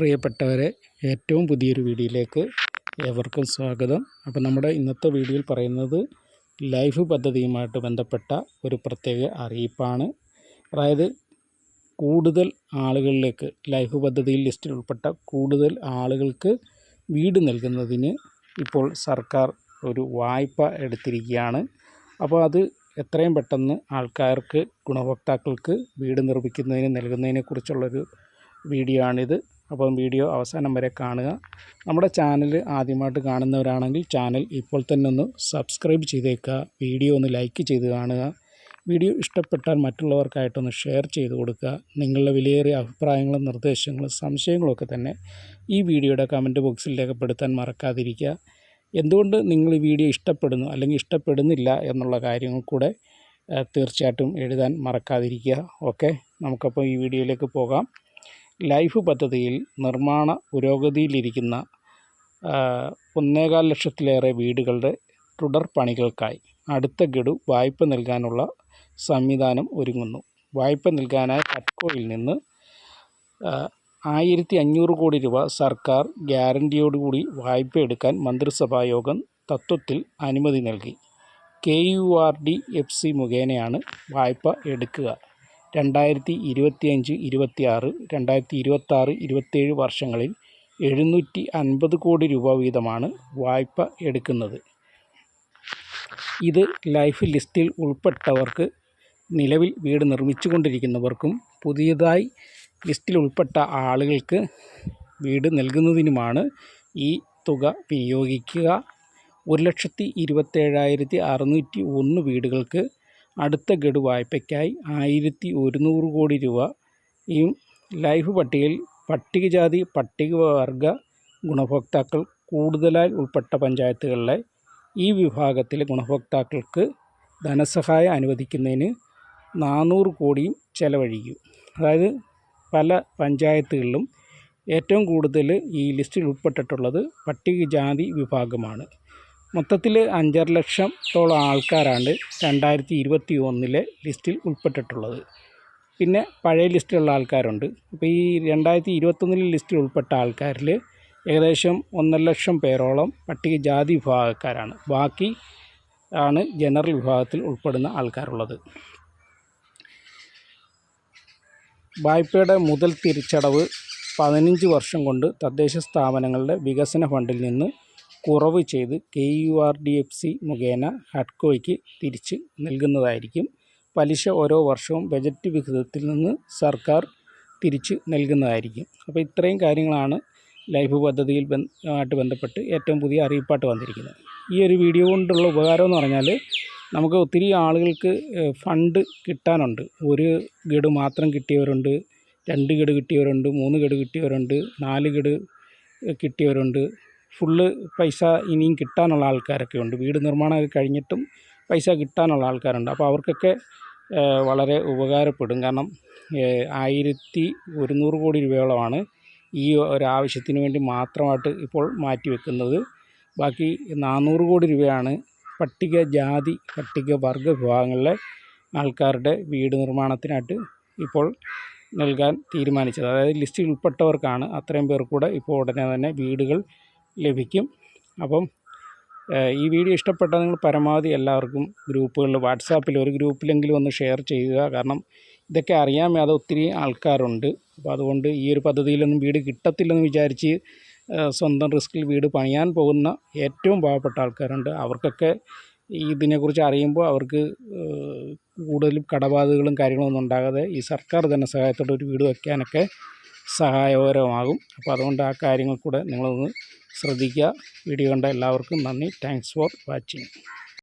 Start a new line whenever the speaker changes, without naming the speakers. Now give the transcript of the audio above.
പ്രിയപ്പെട്ടവരെ ഏറ്റവും പുതിയൊരു വീഡിയോയിലേക്ക് ഏവർക്കും സ്വാഗതം. അപ്പോൾ നമ്മുടെ ഇന്നത്തെ വീഡിയോയിൽ പറയുന്നത് ലൈഫ് പദ്ധതിയുമായിട്ട് ബന്ധപ്പെട്ട ഒരു പ്രത്യേക അറിയിപ്പാണ്. അതായത് കൂടുതൽ ആളുകളിലേക്ക് ലൈഫ് പദ്ധതിയിൽ ലിസ്റ്റിൽ ഉൾപ്പെട്ട കൂടുതൽ ആളുകൾക്ക് വീട് നൽകുന്നതിന് ഇപ്പോൾ സർക്കാർ ഒരു വായ്പ എടുത്തിരിക്കുകയാണ്. അപ്പോൾ അത് എത്രയും പെട്ടെന്ന് ആൾക്കാർക്ക് ഗുണഭോക്താക്കൾക്ക് വീട് നിർമ്മിക്കുന്നതിന് നൽകുന്നതിനെക്കുറിച്ചുള്ളൊരു വീഡിയോ ആണിത് അപ്പം വീഡിയോ അവസാനം വരെ കാണുക. നമ്മുടെ ചാനൽ ആദ്യമായിട്ട് കാണുന്നവരാണെങ്കിൽ ചാനൽ ഇപ്പോൾ തന്നെ ഒന്ന് സബ്സ്ക്രൈബ് ചെയ്തേക്കുക. വീഡിയോ ഒന്ന് ലൈക്ക് ചെയ്ത് കാണുക. വീഡിയോ ഇഷ്ടപ്പെട്ടാൽ മറ്റുള്ളവർക്കായിട്ടൊന്ന് ഷെയർ ചെയ്ത് കൊടുക്കുക. നിങ്ങളുടെ വിലയേറിയ അഭിപ്രായങ്ങളും നിർദ്ദേശങ്ങളും സംശയങ്ങളൊക്കെ തന്നെ ഈ വീഡിയോയുടെ കമന്റ് ബോക്സിൽ രേഖപ്പെടുത്താൻ മറക്കാതിരിക്കുക. എന്തുകൊണ്ട് നിങ്ങൾ ഈ വീഡിയോ ഇഷ്ടപ്പെടുന്നു അല്ലെങ്കിൽ ഇഷ്ടപ്പെടുന്നില്ല എന്നുള്ള കാര്യങ്ങൾ കൂടെ തീർച്ചയായിട്ടും എഴുതാൻ മറക്കാതിരിക്കുക. ഓക്കെ നമുക്കപ്പോൾ ഈ വീഡിയോയിലേക്ക് പോകാം. ലൈഫ് പദ്ധതിയിൽ നിർമ്മാണ പുരോഗതിയിലിരിക്കുന്ന ഒന്നേകാൽ ലക്ഷത്തിലേറെ വീടുകളുടെ തുടർ പണികൾക്കായി അടുത്ത ഗഡു വായ്പ നൽകാനുള്ള സംവിധാനം ഒരുങ്ങുന്നു. വായ്പ നൽകാനായി ഹഡ്കോയിൽ നിന്ന് ആയിരത്തി അഞ്ഞൂറ് കോടി രൂപ സർക്കാർ ഗ്യാരണ്ടിയോടുകൂടി വായ്പ എടുക്കാൻ മന്ത്രിസഭാ യോഗം തത്വത്തിൽ അനുമതി നൽകി. K U R D F C മുഖേനയാണ് വായ്പ എടുക്കുക. രണ്ടായിരത്തി ഇരുപത്തിയഞ്ച് ഇരുപത്തിയാറ് രണ്ടായിരത്തി ഇരുപത്താറ് ഇരുപത്തേഴ് വർഷങ്ങളിൽ എഴുന്നൂറ്റി അൻപത് കോടി രൂപ വീതമാണ് വായ്പ എടുക്കുന്നത്. ഇത് ലൈഫ് ലിസ്റ്റിൽ ഉൾപ്പെട്ടവർക്ക് നിലവിൽ വീട് നിർമ്മിച്ചുകൊണ്ടിരിക്കുന്നവർക്കും പുതിയതായി ലിസ്റ്റിൽ ഉൾപ്പെട്ട ആളുകൾക്ക് വീട് നൽകുന്നതിനുമാണ് ഈ തുക വിനിയോഗിക്കുക. ഒരു ലക്ഷത്തി ഇരുപത്തേഴായിരത്തി അറുന്നൂറ്റി ഒന്ന് വീടുകൾക്ക് അടുത്ത ഗഡു വായ്പയ്ക്കായി ആയിരത്തി ഒരുന്നൂറ് കോടി രൂപയും ലൈഫ് പട്ടികയിൽ പട്ടികജാതി പട്ടികവർഗ ഗുണഭോക്താക്കൾ കൂടുതലായി ഉൾപ്പെട്ട പഞ്ചായത്തുകളിലെ ഈ വിഭാഗത്തിലെ ഗുണഭോക്താക്കൾക്ക് ധനസഹായം അനുവദിക്കുന്നതിന് നാനൂറ് കോടിയും ചെലവഴിക്കും. അതായത് പല പഞ്ചായത്തുകളിലും ഏറ്റവും കൂടുതൽ ഈ ലിസ്റ്റിൽ ഉൾപ്പെട്ടിട്ടുള്ളത് പട്ടികജാതി വിഭാഗമാണ്. മൊത്തത്തിൽ അഞ്ചര ലക്ഷത്തോളം ആൾക്കാരാണ് രണ്ടായിരത്തി ഇരുപത്തി ഒന്നിലെ ലിസ്റ്റിൽ ഉൾപ്പെട്ടിട്ടുള്ളത്. പിന്നെ പഴയ ലിസ്റ്റിലുള്ള ആൾക്കാരുണ്ട്. അപ്പോൾ ഈ രണ്ടായിരത്തി ഇരുപത്തൊന്നിലെ ലിസ്റ്റിൽ ഉൾപ്പെട്ട ആൾക്കാരിൽ ഏകദേശം ഒന്നര ലക്ഷം പേരോളം പട്ടികജാതി വിഭാഗക്കാരാണ്. ബാക്കി ആണ് ജനറൽ വിഭാഗത്തിൽ ഉൾപ്പെടുന്ന ആൾക്കാരുള്ളത്. വായ്പയുടെ മുതൽ തിരിച്ചടവ് പതിനഞ്ച് വർഷം കൊണ്ട് തദ്ദേശ സ്ഥാപനങ്ങളുടെ വികസന ഫണ്ടിൽ നിന്ന് കുറവ് ചെയ്ത് K U R D F C മുഖേന ഹഡ്കോയ്ക്ക് തിരിച്ച് നൽകുന്നതായിരിക്കും. പലിശ ഓരോ വർഷവും ബജറ്റ് വിഹിതത്തിൽ നിന്ന് സർക്കാർ തിരിച്ച് നൽകുന്നതായിരിക്കും. അപ്പോൾ ഇത്രയും കാര്യങ്ങളാണ് ലൈഫ് പദ്ധതിയിൽ ആയിട്ട് ബന്ധപ്പെട്ട് ഏറ്റവും പുതിയ അറിയിപ്പായിട്ട് വന്നിരിക്കുന്നത്. ഈ ഒരു വീഡിയോ കൊണ്ടുള്ള ഉപകാരം എന്ന് പറഞ്ഞാൽ നമുക്ക് ഒത്തിരി ആളുകൾക്ക് ഫണ്ട് കിട്ടാനുണ്ട്. ഒരു ഗഡു മാത്രം കിട്ടിയവരുണ്ട് രണ്ട് ഗഡു കിട്ടിയവരുണ്ട് മൂന്ന് ഗഡു കിട്ടിയവരുണ്ട് നാല് ഗഡു കിട്ടിയവരുണ്ട്. ഫുള്ള് പൈസ ഇനിയും കിട്ടാനുള്ള ആൾക്കാരൊക്കെ ഉണ്ട്. വീട് നിർമ്മാണമൊക്കെ കഴിഞ്ഞിട്ടും പൈസ കിട്ടാനുള്ള ആൾക്കാരുണ്ട്. അപ്പോൾ അവർക്കൊക്കെ വളരെ ഉപകാരപ്പെടും. കാരണം ആയിരത്തി ഒരുന്നൂറ് കോടി രൂപയോളമാണ് ഈ ഒരു ആവശ്യത്തിന് വേണ്ടി മാത്രമായിട്ട് ഇപ്പോൾ മാറ്റി വെക്കുന്നത്. ബാക്കി നാനൂറ് കോടി രൂപയാണ് പട്ടിക ജാതി പട്ടിക പട്ടികവർഗ വിഭാഗങ്ങളിലെ ആൾക്കാരുടെ വീട് നിർമ്മാണത്തിനായിട്ട് ഇപ്പോൾ നൽകാൻ തീരുമാനിച്ചത്. അതായത് ലിസ്റ്റിൽ ഉൾപ്പെട്ടവർക്കാണ് അത്രയും പേർ കൂടെ ഇപ്പോൾ ഉടനെ തന്നെ വീടുകൾ ലഭിക്കും. അപ്പം ഈ വീഡിയോ ഇഷ്ടപ്പെട്ടാൽ നിങ്ങൾ പരമാവധി എല്ലാവർക്കും ഗ്രൂപ്പുകളിൽ വാട്സാപ്പിൽ ഒരു ഗ്രൂപ്പിലെങ്കിലും ഒന്ന് ഷെയർ ചെയ്യുക. കാരണം ഇതൊക്കെ അറിയാൻ ഒത്തിരി ആൾക്കാരുണ്ട്. അപ്പോൾ അതുകൊണ്ട് ഈ ഒരു പദ്ധതിയിലൊന്നും വീട് കിട്ടത്തില്ലെന്ന് വിചാരിച്ച് സ്വന്തം റിസ്കിൽ വീട് പണിയാൻ പോകുന്ന ഏറ്റവും പാവപ്പെട്ട ആൾക്കാരുണ്ട്. അവർക്കൊക്കെ ഇതിനെക്കുറിച്ച് അറിയുമ്പോൾ അവർക്ക് കൂടുതലും കടബാധകളും കാര്യങ്ങളൊന്നും ഉണ്ടാകാതെ ഈ സർക്കാർ ധനസഹായത്തോടെ ഒരു വീട് വയ്ക്കാനൊക്കെ സഹായകരമാകും. അപ്പോൾ അതുകൊണ്ട് ആ കാര്യങ്ങൾ കൂടെ നിങ്ങളൊന്ന് ശ്രദ്ധിക്കുക. വീഡിയോ കണ്ട എല്ലാവർക്കും നന്ദി. Thanks for watching